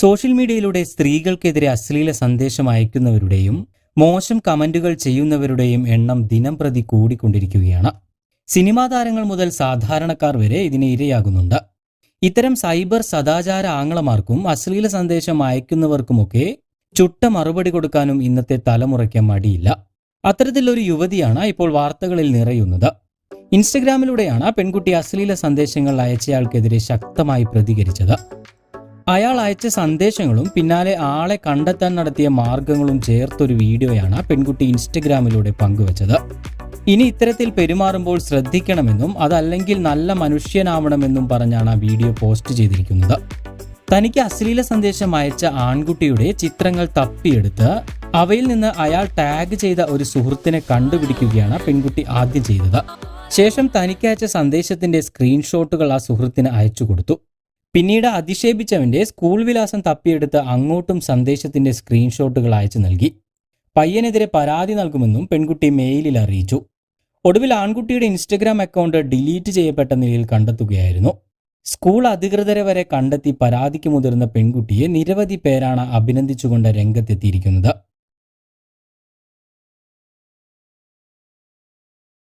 Social മീഡിയയിലൂടെ സ്ത്രീകൾക്കെതിരെ അശ്ലീല സന്ദേശം അയക്കുന്നവരുടെയും മോശം കമന്റുകൾ ചെയ്യുന്നവരുടെയും എണ്ണം ദിനം പ്രതി കൂടിക്കൊണ്ടിരിക്കുകയാണ്. സിനിമാ താരങ്ങൾ മുതൽ സാധാരണക്കാർ വരെ ഇതിന് ഇരയാകുന്നുണ്ട്. ഇത്തരം സൈബർ സദാചാര ആങ്ങളമാർക്കും അശ്ലീല സന്ദേശം അയക്കുന്നവർക്കുമൊക്കെ ചുട്ട മറുപടി കൊടുക്കാനും ഇന്നത്തെ തലമുറയ്ക്ക് മടിയില്ല. അത്തരത്തിലൊരു യുവതിയാണ് ഇപ്പോൾ വാർത്തകളിൽ നിറയുന്നത്. ഇൻസ്റ്റഗ്രാമിലൂടെയാണ് പെൺകുട്ടി അശ്ലീല സന്ദേശങ്ങൾ അയച്ചയാൾക്കെതിരെ ശക്തമായി പ്രതികരിച്ചത്. അയാൾ അയച്ച സന്ദേശങ്ങളും പിന്നാലെ ആളെ കണ്ടെത്താൻ നടത്തിയ മാർഗങ്ങളും ചേർത്തൊരു വീഡിയോയാണ് ആ പെൺകുട്ടി ഇൻസ്റ്റഗ്രാമിലൂടെ പങ്കുവച്ചത്. ഇനി ഇത്തരത്തിൽ പെരുമാറുമ്പോൾ ശ്രദ്ധിക്കണമെന്നും അതല്ലെങ്കിൽ നല്ല മനുഷ്യനാവണമെന്നും പറഞ്ഞാണ് ആ വീഡിയോ പോസ്റ്റ് ചെയ്തിരിക്കുന്നത്. തനിക്ക് അശ്ലീല സന്ദേശം അയച്ച ആൺകുട്ടിയുടെ ചിത്രങ്ങൾ തപ്പിയെടുത്ത് അവയിൽ നിന്ന് അയാൾ ടാഗ് ചെയ്ത ഒരു സുഹൃത്തിനെ കണ്ടുപിടിക്കുകയാണ് പെൺകുട്ടി ആദ്യം ചെയ്തത്. ശേഷം തനിക്കയച്ച സന്ദേശത്തിന്റെ സ്ക്രീൻഷോട്ടുകൾ ആ സുഹൃത്തിന് അയച്ചു കൊടുത്തു. പിന്നീട് അധിക്ഷേപിച്ചവന്റെ സ്കൂൾ വിലാസം തപ്പിയെടുത്ത് അങ്ങോട്ടും സന്ദേശത്തിന്റെ സ്ക്രീൻഷോട്ടുകൾ അയച്ചു നൽകി. പയ്യനെതിരെ പരാതി നൽകുമെന്നും പെൺകുട്ടി മെയിലിൽ അറിയിച്ചു. ഒടുവിൽ ആൺകുട്ടിയുടെ ഇൻസ്റ്റഗ്രാം അക്കൗണ്ട് ഡിലീറ്റ് ചെയ്യപ്പെട്ട നിലയിൽ കണ്ടെത്തുകയായിരുന്നു. സ്കൂൾ അധികൃതരെ വരെ കണ്ടെത്തി പരാതിക്ക് മുതിർന്ന പെൺകുട്ടിയെ നിരവധി പേരാണ് അഭിനന്ദിച്ചുകൊണ്ട് രംഗത്തെത്തിയിരിക്കുന്നത്.